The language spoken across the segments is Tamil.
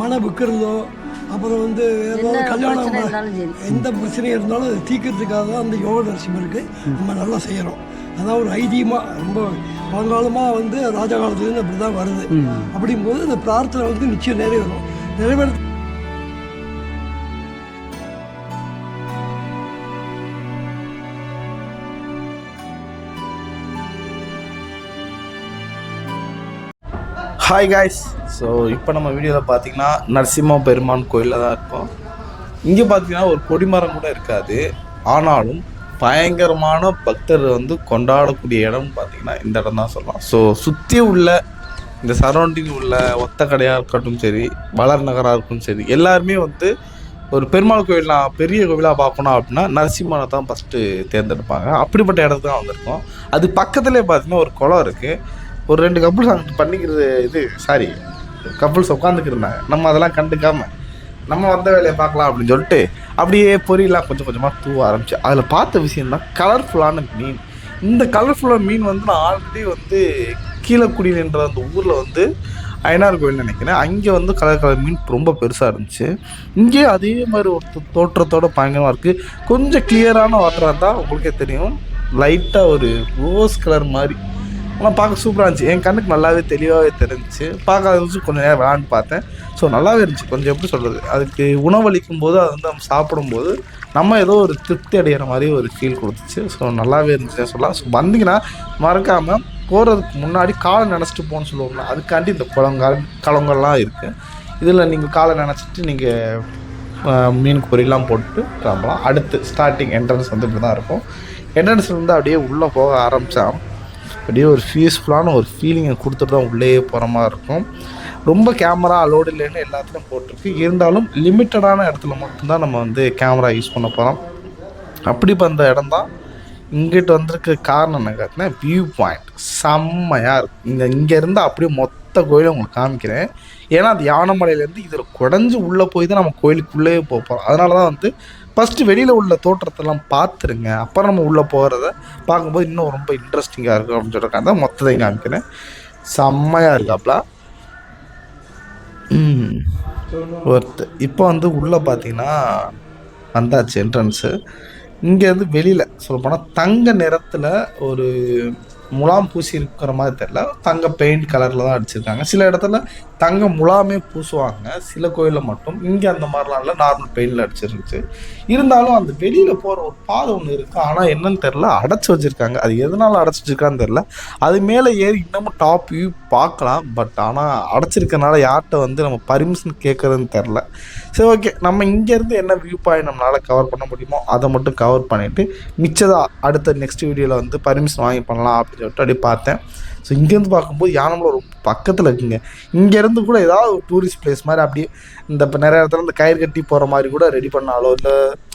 மனை விற்கிறதோ அப்புறம் வந்து ஏதாவது கல்யாணம். எந்த பிரச்சனையும் இருந்தாலும் அது தீர்க்கறதுக்காக தான் அந்த யோக நரசிம்மருக்கு நம்ம நல்லா செய்கிறோம் அதான் ஒரு ஐதீகமாக ரொம்ப பழங்காலமாக வந்து ராஜா காலத்துலேருந்து அப்படி தான் வருது. அப்படிங்கும்போது இந்த பிரார்த்தனை வந்து நிச்சயம் நிறைவேறும். நிறைவேற ஹாய் காய்ஸ் ஸோ இப்போ நம்ம வீடியோவில் பார்த்தீங்கன்னா நரசிம்ம பெருமான் கோயிலில் தான் இருக்கோம். இங்கே பார்த்தீங்கன்னா ஒரு கொடிமரம் கூட இருக்காது. ஆனாலும் பயங்கரமான பக்தர் வந்து கொண்டாடக்கூடிய இடம்னு பார்த்தீங்கன்னா இந்த இடம் தான் சொல்லலாம். ஸோ சுற்றி உள்ள இந்த சரௌண்டிங் உள்ள ஒத்த கடையாக இருக்கட்டும் சரி வளர் நகராக இருக்கட்டும் சரி எல்லாருமே வந்து ஒரு பெருமாள் கோயில் நான் பெரிய கோவிலாக பார்க்கணும் அப்படின்னா நரசிம்மனை தான் ஃபஸ்ட்டு தேர்ந்தெடுப்பாங்க. அப்படிப்பட்ட இடத்துக்கு தான் வந்திருக்கோம். அது பக்கத்துலேயே பார்த்தீங்கன்னா ஒரு குளம் இருக்குது ஒரு ரெண்டு கப்புள்ஸ் பண்ணிக்கிறது இது சாரி கப்புள்ஸ் உட்காந்துக்கிருந்தாங்க நம்ம அதெல்லாம் கண்டுக்காம நம்ம வந்த வேலையை பார்க்கலாம் அப்படின்னு சொல்லிட்டு அப்படியே பொரியெல்லாம் கொஞ்சம் கொஞ்சமாக தூவ ஆரம்பிச்சு அதில் பார்த்த விஷயம் தான் கலர்ஃபுல்லான மீன். இந்த கலர்ஃபுல்லான மீன் வந்து நான் ஆல்ரெடி வந்து கீழக்குடியின்ற அந்த ஊரில் வந்து அயனார் கோயில் நினைக்கிறேன். அங்கே வந்து கலர் கலர் மீன் ரொம்ப பெருசாக இருந்துச்சு. இங்கே அதே மாதிரி ஒரு தோற்றத்தோட பயங்கரமாக இருக்குது கொஞ்சம் கிளியரான வாட்டராக இருந்தால் உங்களுக்கே தெரியும். லைட்டாக ஒரு ரோஸ் கலர் மாதிரி. ஆனால் பார்க்க சூப்பராக இருந்துச்சு. என் கண்ணுக்கு நல்லாவே தெளிவாகவே தெரிஞ்சிச்சு. பார்க்காத வச்சு கொஞ்சம் நேரம் விளாண்டு பார்த்தேன். ஸோ நல்லாவே இருந்துச்சு. கொஞ்சம் எப்படி சொல்கிறது அதுக்கு உணவளிக்கும் போது அது வந்து நம்ம சாப்பிடும்போது நம்ம ஏதோ ஒரு திருப்தி அடைகிற மாதிரி ஒரு ஃபீல் கொடுத்துச்சு. ஸோ நல்லாவே இருந்துச்சு. சொல்லலாம். ஸோ வந்தீங்கன்னா மறக்காமல் போகிறதுக்கு முன்னாடி காலை நினச்சிட்டு போகணும்னு சொல்லுவாங்களா அதுக்காண்டி இந்த குளங்கால் குளங்கள்லாம் இருக்குது இதில் நீங்கள் காலை நினச்சிட்டு நீங்கள் மீன் பொரியெல்லாம் போட்டு கிளம்பலாம். அடுத்து ஸ்டார்டிங் என்ட்ரன்ஸ் வந்து இப்படி தான் இருக்கும் என்ட்ரன்ஸ்லேருந்து அப்படியே உள்ளே போக ஆரம்பித்தான் அப்படியே ஒரு பீஸ்ஃபுல்லான ஒரு ஃபீலிங்கை கொடுத்துட்டு தான் உள்ளே போகிற மாதிரி இருக்கும். ரொம்ப கேமரா அலோடு இல்லைன்னு எல்லாத்துலையும் போட்டிருக்கு. இருந்தாலும் லிமிட்டடான இடத்துல மட்டும்தான் நம்ம வந்து கேமரா யூஸ் பண்ண போகிறோம் அப்படி வந்த இடம் தான் இங்கிட்டு வந்திருக்க காரணம் என்ன காட்டினா வியூ பாயிண்ட் செம்மையாக இருக்கும். இங்கே இங்கேருந்து அப்படியே மொத்த கோயிலும் உங்களுக்கு காமிக்கிறேன். ஏன்னா அது யானைமலையிலேருந்து இதில் குடஞ்சி உள்ளே போய் தான் நம்ம கோயிலுக்குள்ளேயே போக போகிறோம் அதனால தான் வந்து ஃபஸ்ட்டு வெளியில் உள்ள தோற்றத்தெல்லாம் பார்த்துருங்க. அப்புறம் நம்ம உள்ளே போகிறத பார்க்கும்போது இன்னும் ரொம்ப இன்ட்ரெஸ்டிங்காக இருக்கும் அப்படின்னு சொல்லியிருக்காங்க தான் மொத்தத்தையும் காமிக்கிறேன் செம்மையாக இருக்காப்ல. ம். ஒர்த்து இப்போ வந்து உள்ளே பார்த்தீங்கன்னா வந்தாச்சு என்ட்ரன்ஸு இங்கேருந்து வெளியில் சொல்லப்போனால் தங்க நிறத்தில் ஒரு முலாம் பூசி இருக்கிற மாதிரி தெரியல. தங்க பெயிண்ட் கலரில் தான் அடிச்சிருக்காங்க. சில இடத்துல தங்க முலாமே பூசுவாங்க. சில கோயிலில் மட்டும். இங்கே அந்த மாதிரிலாம் இல்லை. நார்மல் பெயிண்டில் அடிச்சிருந்துச்சு. இருந்தாலும் அந்த வெளியில் போகிற ஒரு பாதை ஒன்று இருக்குது ஆனால் என்னன்னு தெரில அடைச்சி வச்சுருக்காங்க. அது எதனால் அடைச்சி வச்சிருக்கான்னு தெரில அது மேலே ஏறி இன்னமும் டாப் வியூ பார்க்கலாம். பட் ஆனால் அடைச்சிருக்கனால யார்கிட்ட வந்து நம்ம பர்மிஷன் கேட்குறதுன்னு தெரில சரி ஓகே நம்ம இங்கேருந்து என்ன வியூ பாயிண்ட் நம்மளால் கவர் பண்ண முடியுமோ அதை மட்டும் கவர் பண்ணிவிட்டு மிச்சதாக அடுத்த நெக்ஸ்ட் வீடியோவில் வந்து பர்மிஷன் வாங்கி பண்ணலாம் அப்படின்னு சொல்லிட்டு அப்படியே பார்த்தேன். ஸோ இங்கேருந்து பார்க்கும்போது யானமலை ரொம்ப பக்கத்தில் இருக்குங்க. இங்கேருந்து கூட ஏதாவது ஒரு டூரிஸ்ட் பிளேஸ் மாதிரி அப்படியே இந்த இப்போ நிறைய இடத்துல இந்த கயிறு கட்டி போகிற மாதிரி கூட ரெடி பண்ணாலோ இல்லை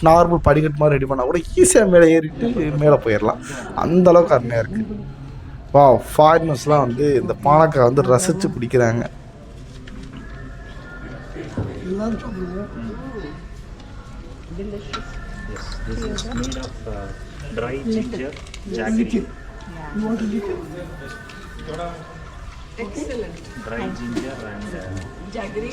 நார்மல் படிக்கட்டு மாதிரி ரெடி பண்ணால் கூட ஈஸியாக மேலே ஏறிட்டு மேலே போயிடலாம் அந்த அளவுக்கு அருமையாக இருக்குது வா ஃபாரினர்ஸ்லாம் வந்து இந்த பானக்காய் வந்து ரசித்து எல்லாரும் சொல்லுங்க dry ginger, jaggery. Dry ginger and uh, jaggery.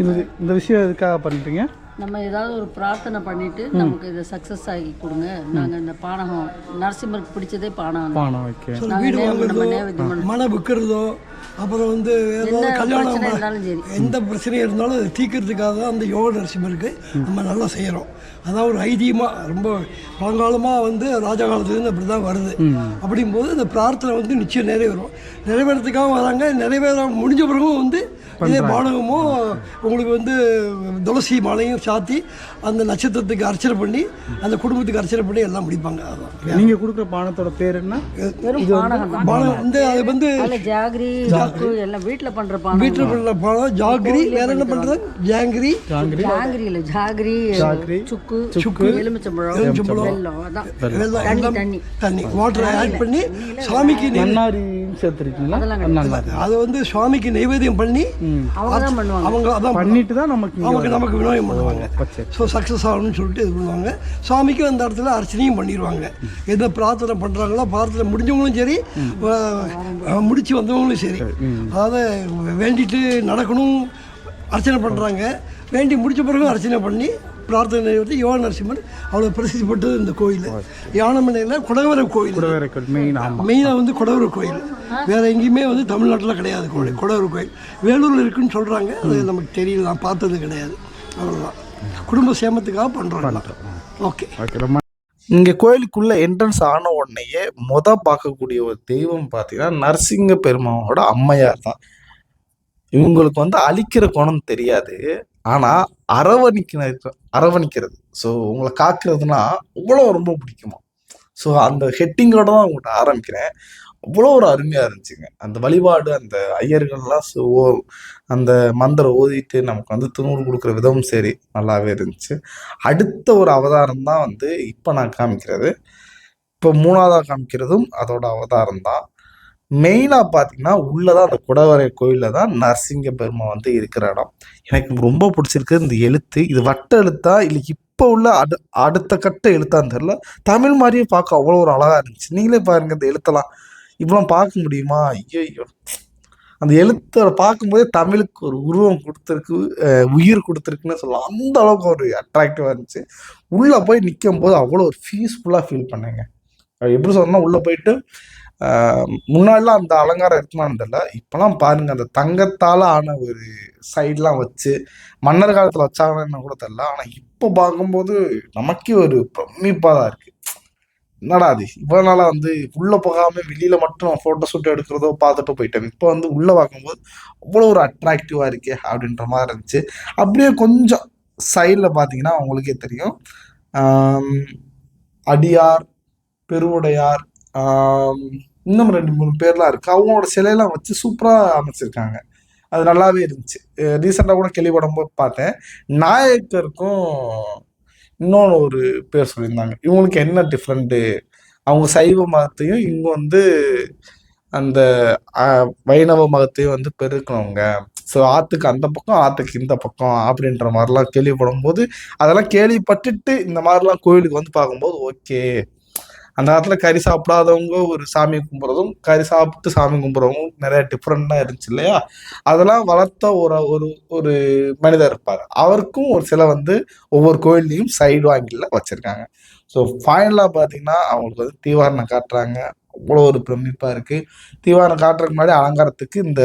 இது இந்த விஷயம் எதுக்காக பண்ணுறீங்க நம்ம ஏதாவது ஒரு பிரார்த்தனை பண்ணிட்டு நமக்கு இதை சக்ஸஸ் ஆகி கொடுங்க. நாங்கள் இந்த பானகம் நரசிம்மருக்கு பிடிச்சதே பானகம். பானம் நேம் நம்ம மனை விற்கிறதோ அப்புறம் வந்து ஏதாவது கல்யாணம் எந்த பிரச்சனையும் இருந்தாலும் அதை தீர்க்கறதுக்காக தான் அந்த யோக நரசிம்மருக்கு நம்ம நல்லா செய்கிறோம் அதான் ஒரு ஐதீகமாக ரொம்ப பழங்காலமாக வந்து ராஜா காலத்துலேருந்து அப்படி தான் வருது அப்படிங்கும்போது இந்த பிரார்த்தனை வந்து நிச்சயம் நிறைவேறும். நிறைவேறதுக்காக வராங்க. நிறைவேற முடிஞ்ச பிறகும் வந்து இதே பானகமோ உங்களுக்கு வந்து துளசி மாலையும் சாத்தி அந்த நட்சத்திரத்துக்கு அர்ச்சனை பண்ணி அந்த குடும்பத்துக்கு அர்ச்சனை பண்ணி எல்லாம் முடிப்பாங்க. அதான். நீங்கள் கொடுக்குற பானத்தோட பேர் என்ன? பானகம் வந்து அது வந்து ஜாகிரி எல்லாம் வீட்டில் பண்ணுற பானம் வீட்டில் பண்ண பானம் ஜாகிரி வேற என்ன பண்ணுறது ஜாங்கிரி. ஜாங்கிரி. இல்லை ஜாகிரி சுக்கு சுக்கு. எலுமிச்சம்பழம் எலுமிச்சம்பழம். வெல்லம் அதான். தண்ணி தண்ணி. வாட்டரை ஆட் பண்ணி சாமிக்கு நன்னாரி சேர்த்துருக்கீங்களா? நல்லா அதை வந்து சுவாமிக்கு நைவேத்தியம் பண்ணி அவங்க தான் பண்ணுவாங்க. அவங்க அதான் பண்ணிட்டு தான் நமக்கு இங்க நமக்கு நமக்கு விநியோகம் பண்ணுவாங்க. ஸோ சக்ஸஸ் ஆகணும்னு சொல்லிட்டு இது பண்ணுவாங்க. சுவாமிக்கு அந்த இடத்துல அர்ச்சனையும் பண்ணிடுவாங்க. எந்த பிரார்த்தனை பண்ணுறாங்களோ பிரார்த்தனை முடிஞ்சவங்களும் சரி முடிச்சு வந்தவங்களும் சரி. அதாவது வேண்டிட்டு நடக்கணும் அர்ச்சனை பண்ணுறாங்க வேண்டி முடிச்ச பிறகு அர்ச்சனை பண்ணி பிரார்த்தனை வந்து யோக நரசிம்மர் அவ்வளோ பிரசித்தி பெற்றது இந்த கோயில். யானமனையில் குடவரை கோயில் மெயினாக வந்து குடவரை கோயில். வேற எங்கேயுமே வந்து தமிழ்நாட்டில் கிடையாது கோயில் குடவரை கோயில். வேலூரில் இருக்குன்னு சொல்கிறாங்க அது நமக்கு தெரியல நான் பார்த்தது கிடையாது. அவ்வளோதான் குடும்ப சேமத்துக்காக பண்ணுறாங்க ஓகே ஓகே இங்கே கோயிலுக்குள்ள என்ட்ரன்ஸ் ஆன உடனேயே மொத பார்க்கக்கூடிய ஒரு தெய்வம் பார்த்தீங்கன்னா நரசிங்க பெருமாவோட அம்மையார் தான் இவங்களுக்கு வந்து அழிக்கிற குணம் தெரியாது. ஆனால் அரவணிக்கிற அரவணிக்கிறது. ஸோ உங்களை காக்கிறதுனா அவ்வளோ ரொம்ப பிடிக்குமா? ஸோ அந்த ஹெட்டிங்கோட தான் உங்கள்கிட்ட ஆரம்பிக்கிறேன். அவ்வளோ ஒரு அருமையாக இருந்துச்சுங்க. அந்த வழிபாடு அந்த ஐயர்கள்லாம் சு- ஓ- அந்த மந்திரம் ஓதிட்டு நமக்கு வந்து திருநூறு கொடுக்குற விதமும் சரி நல்லாவே இருந்துச்சு. அடுத்த ஒரு அவதாரம் தான் வந்து இப்போ நான் காமிக்கிறது. இப்போ மூணாவதாக காமிக்கிறதும் அதோட அவதாரம் தான். மெயினாக பார்த்தீங்கன்னா உள்ளதான் அந்த குடவரை கோயிலில் தான் நரசிங்க பெருமா வந்து இருக்கிற இடம். எனக்கு ரொம்ப பிடிச்சிருக்கு இந்த எழுத்து. இது வட்ட எழுத்தா? இல்லை இப்போ உள்ள அடு அடுத்த கட்ட எழுத்தான்னு தெரில தமிழ் மாதிரியே பார்க்க அவ்வளோ ஒரு அழகாக இருந்துச்சு. நீங்களே பாருங்க இந்த எழுத்தெல்லாம். இப்பெல்லாம் பார்க்க முடியுமா? ஐயோ அந்த எழுத்தை பார்க்கும்போதே தமிழுக்கு ஒரு உருவம் கொடுத்துருக்கு உயிர் கொடுத்துருக்குன்னு சொல்லலாம். அந்த அளவுக்கு ஒரு அட்ராக்டிவாக இருந்துச்சு. உள்ளே போய் நிற்கும் போது அவ்வளோ ஒரு பீஸ்ஃபுல்லாக ஃபீல் பண்ணேங்க. அது எப்படி சொன்னால் உள்ளே போயிட்டு முன்னாடிலாம் அந்த அலங்காரம் இருக்குமான்னு தெரியல இப்போலாம் பாருங்க அந்த தங்கத்தால் ஆன ஒரு சைட்லாம் வச்சு மன்னர் காலத்தில் வச்சாங்கன்னு கூட தெரில ஆனால் இப்போ பார்க்கும்போது நமக்கே ஒரு பிரமிப்பாக தான் இருக்குது என்னடா அது இவ்வளோ நாளாக வந்து உள்ளே போகாமல் வெளியில் மட்டும் ஃபோட்டோ ஷூட் எடுக்கிறதோ பார்த்துட்டு போயிட்டேன் இப்போ வந்து உள்ளே பார்க்கும்போது அவ்வளோ ஒரு அட்ராக்டிவாக இருக்கே அப்படின்ற மாதிரி இருந்துச்சு. அப்படியே கொஞ்சம் சைடில் பார்த்தீங்கன்னா உங்களுக்கே தெரியும். அடியார் பெருவுடையார் இன்னும் ரெண்டு மூணு பேர்லாம் இருக்கு. அவங்களோட சிலையெல்லாம் வச்சு சூப்பராக அமைச்சிருக்காங்க. அது நல்லாவே இருந்துச்சு. ரீசெண்டாக கூட கேள்விப்படும் பார்த்தேன். நாயக்கருக்கும் இன்னொன்று ஒரு பேர் சொல்லியிருந்தாங்க. இவங்களுக்கு என்ன டிஃப்ரெண்ட்டு அவங்க சைவ மதத்தையும் இவங்க வந்து அந்த வைணவ மதத்தையும் வந்து பெருக்கிறவங்க ஸோ ஆற்றுக்கு அந்த பக்கம் ஆற்றுக்கு இந்த பக்கம் அப்படின்ற மாதிரிலாம் கேள்விப்படும் போது அதெல்லாம் கேள்விப்பட்டுட்டு இந்த மாதிரிலாம் கோயிலுக்கு வந்து பார்க்கும்போது ஓகே அந்த காலத்தில் கறி சாப்பிடாதவங்க ஒரு சாமி கும்பிட்றதும் கறி சாப்பிட்டு சாமி கும்பிட்றவங்க நிறைய டிஃப்ரெண்ட்டாக இருந்துச்சு இல்லையா? அதெல்லாம் வளர்த்த ஒரு ஒரு ஒரு மனிதர் இருப்பார். அவருக்கும் ஒரு சில வந்து ஒவ்வொரு கோயில்லையும் சைடு வாங்கில வச்சுருக்காங்க. ஸோ ஃபைனலாக பார்த்தீங்கன்னா அவங்களுக்கு வந்து தீவாரணம் காட்டுறாங்க. அவ்வளோ ஒரு பிரமிப்பாக இருக்குது தீவாரணம் காட்டுறதுக்கு முன்னாடி அலங்காரத்துக்கு இந்த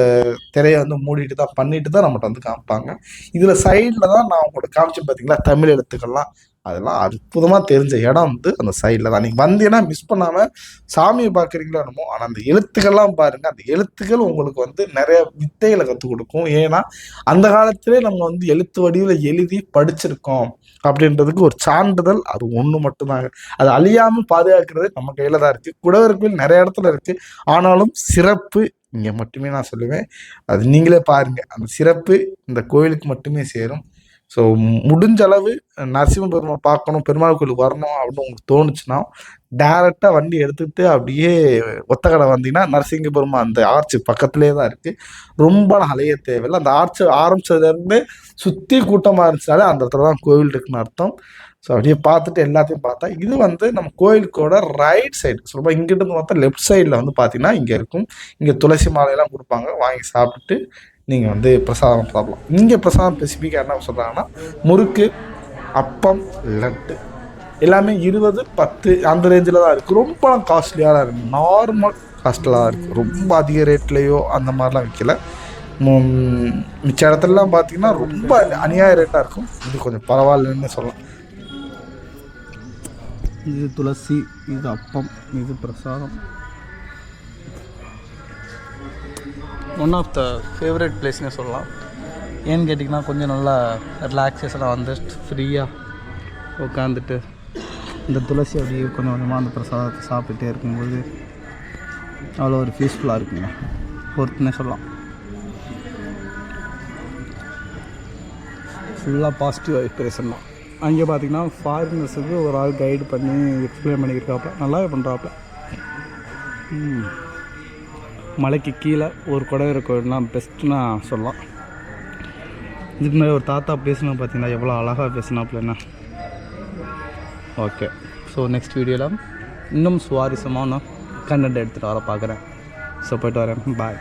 திரையை வந்து மூடிட்டு தான் பண்ணிட்டு தான் நம்மகிட்ட வந்து காமிப்பாங்க. இதில் சைடில் தான் நான் உங்களுக்கு காமிச்சு பார்த்தீங்களா? தமிழ் எழுத்துக்கள்லாம். அதெல்லாம் அற்புதமாக தெரிஞ்ச இடம் வந்து அந்த சைடில் தான். நீங்கள் வந்தீங்கன்னா மிஸ் பண்ணாமல் சாமியை பார்க்குறீங்களோ என்னமோ ஆனால் அந்த எழுத்துக்கள்லாம் பாருங்கள் அந்த எழுத்துக்கள் உங்களுக்கு வந்து நிறைய வித்தைகளை கற்றுக் கொடுக்கும். ஏன்னா அந்த காலத்திலே நம்ம வந்து எழுத்து வடிவில் எழுதி படிச்சிருக்கோம் அப்படின்றதுக்கு ஒரு சான்றிதழ் அது ஒன்று மட்டும்தாங்க. அது அழியாமல் பாதுகாக்கிறது நம்ம கையில் தான் இருக்குது குடவர் கோயில் நிறைய இடத்துல இருக்குது ஆனாலும் சிறப்பு இங்கே மட்டுமே நான் சொல்லுவேன். அது நீங்களே பாருங்கள் அந்த சிறப்பு இந்த கோயிலுக்கு மட்டுமே சேரும். ஸோ முடிஞ்ச அளவு நரசிம்ம பெருமாள் பார்க்கணும் பெருமாள் கோயிலுக்கு வரணும் அப்படின்னு உங்களுக்கு தோணுச்சுன்னா டேரெக்டாக வண்டி எடுத்துக்கிட்டு அப்படியே ஒத்தக்கடை வந்தீங்கன்னா நரசிங்க பெருமாள் அந்த ஆர்ச்சு பக்கத்துலேயே தான் இருக்குது ரொம்ப அலைய தேவையில்லை. அந்த ஆர்ச்சு ஆரம்பிச்சதுலேருந்து சுற்றி கூட்டமாக இருந்துச்சுனாலே அந்த இடத்துல தான் கோவில் இருக்குன்னு அர்த்தம். ஸோ அப்படியே பார்த்துட்டு எல்லாத்தையும் பார்த்தா இது வந்து நம்ம கோயிலுக்கோட ரைட் சைடு சொல்லுவோம் இங்கிட்டு பார்த்தா லெஃப்ட் சைடில் வந்து பார்த்தீங்கன்னா இங்கே இருக்கும். இங்கே துளசி மாலையெல்லாம் கொடுப்பாங்க. வாங்கி சாப்பிட்டுட்டு நீங்கள் வந்து பிரசாதம் சாப்பிடலாம். இங்கே பிரசாதம் ஸ்பெசிஃபிக்காக என்ன சொல்கிறாங்கன்னா முறுக்கு அப்பம் லட்டு. எல்லாமே இருபது பத்து அந்த ரேஞ்சில் தான் இருக்குது ரொம்ப காஸ்ட்லியாக தான் இருக்குது நார்மல் காஸ்ட்லாக தான் இருக்குது ரொம்ப அதிக ரேட்லேயோ அந்த மாதிரிலாம் விற்கல மிச்ச இடத்துலலாம் பார்த்தீங்கன்னா ரொம்ப அநியாய ரேட்டாக இருக்கும். இது கொஞ்சம் பரவாயில்லன்னு சொல்லலாம். இது துளசி இது அப்பம் இது பிரசாதம். ஒன் ஆஃப் த ஃபேவரட் பிளேஸ்னே சொல்லலாம். ஏன்னு கேட்டிங்கன்னா கொஞ்சம் நல்லா ரிலாக்ஸேஷனாக வந்து ஃப்ரீயாக உட்காந்துட்டு இந்த துளசி அப்படியே கொஞ்சம் கொஞ்சமாக அந்த பிரசாதத்தை சாப்பிட்டுட்டே இருக்கும்போது அவ்வளோ ஒரு பீஸ்ஃபுல்லாக இருக்குங்க. பொறுத்துனே சொல்லலாம். ஃபுல்லாக பாசிட்டிவ் எக்ஸ்பிரேஷன் தான். அங்கே பார்த்தீங்கன்னா ஃபாரினர்ஸுக்கு ஒரு ஆள் கைடு பண்ணி எக்ஸ்பிளைன் பண்ணியிருக்காப்புல. நல்லாவே பண்ணுறாப்புல மலைக்கு கீழே ஒரு குடைவரை கோயில்னா பெஸ்ட்டுன்னு சொல்லலாம். இதுக்கு முன்னாடி ஒரு தாத்தா பேசினா பார்த்தீங்கன்னா எவ்வளோ அழகாக பேசினாப்புலன்னா ஓகே ஸோ நெக்ஸ்ட் வீடியோவில் இன்னும் சுவாரஸ்யமான கண்டென்ட் எடுத்துகிட்டு வர பார்க்குறேன். ஸோ போய்ட்டு வரேன். பாய்